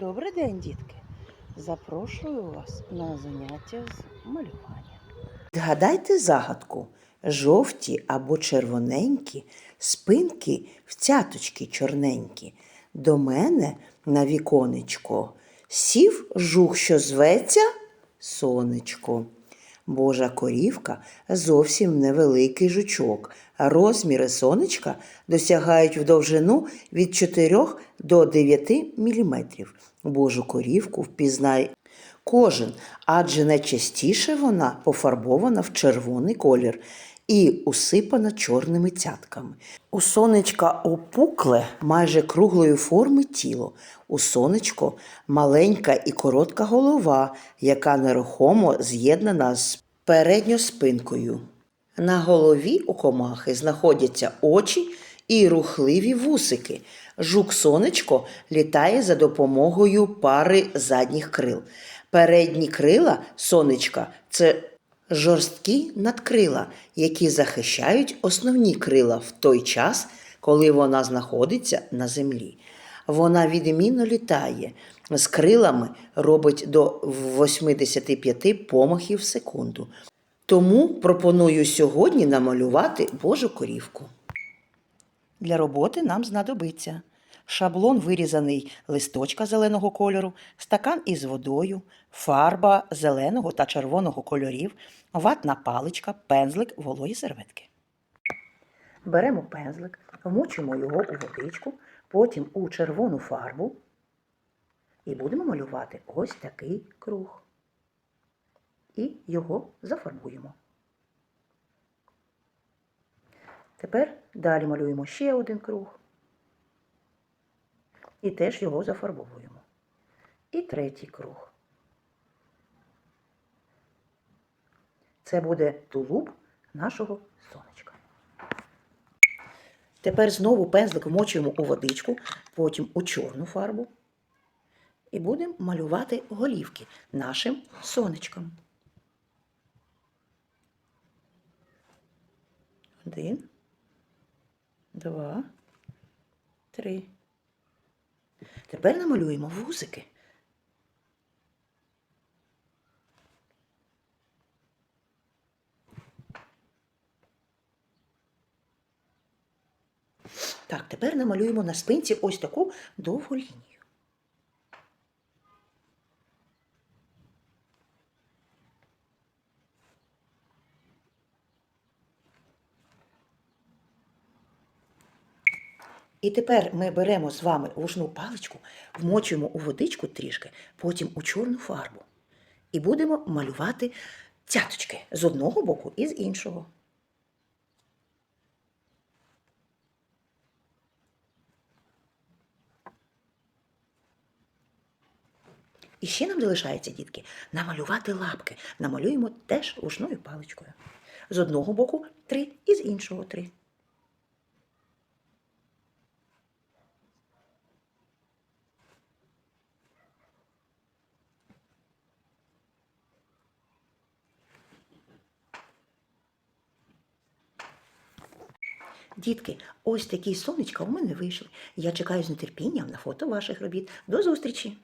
Добрий день, дітки! Запрошую вас на заняття з малювання. Згадайте загадку. Жовті або червоненькі, спинки в цяточки чорненькі. До мене на віконечко сів жух, що зветься сонечко. Божа корівка зовсім невеликий жучок. Розміри сонечка досягають в довжину від 4 до 9 мм. Божу корівку впізнає кожен, адже найчастіше вона пофарбована в червоний колір і усипана чорними цятками. У сонечка опукле майже круглої форми тіло. У сонечко маленька і коротка голова, яка нерухомо з'єднана з передньоспинкою. На голові у комахи знаходяться очі і рухливі вусики. Жук сонечко літає за допомогою пари задніх крил. Передні крила сонечка це жорсткі надкрила, які захищають основні крила в той час, коли вона знаходиться на землі. Вона відмінно літає. З крилами робить до 85 помахів в секунду. Тому пропоную сьогодні намалювати Божу корівку. Для роботи нам знадобиться шаблон вирізаний листочка зеленого кольору, стакан із водою, фарба зеленого та червоного кольорів, ватна паличка, пензлик, вологі серветки. Беремо пензлик, вмочимо його у водичку, потім у червону фарбу і будемо малювати ось такий круг. І його зафарбуємо. Тепер далі малюємо ще один круг. І теж його зафарбовуємо. І третій круг. Це буде тулуб нашого сонечка. Тепер знову пензлик вмочуємо у водичку, потім у чорну фарбу. І будемо малювати голівки нашим сонечком. Один, два, три. Тепер намалюємо вусики. Так, тепер намалюємо на спинці ось таку довгу лінію. І тепер ми беремо з вами вушну паличку, вмочуємо у водичку трішки, потім у чорну фарбу. І будемо малювати цяточки з одного боку і з іншого. І ще нам залишається, дітки, намалювати лапки. Намалюємо теж вушною паличкою. З одного боку три і з іншого три. Дітки, ось такі сонечка у мене вийшли. Я чекаю з нетерпінням на фото ваших робіт. До зустрічі!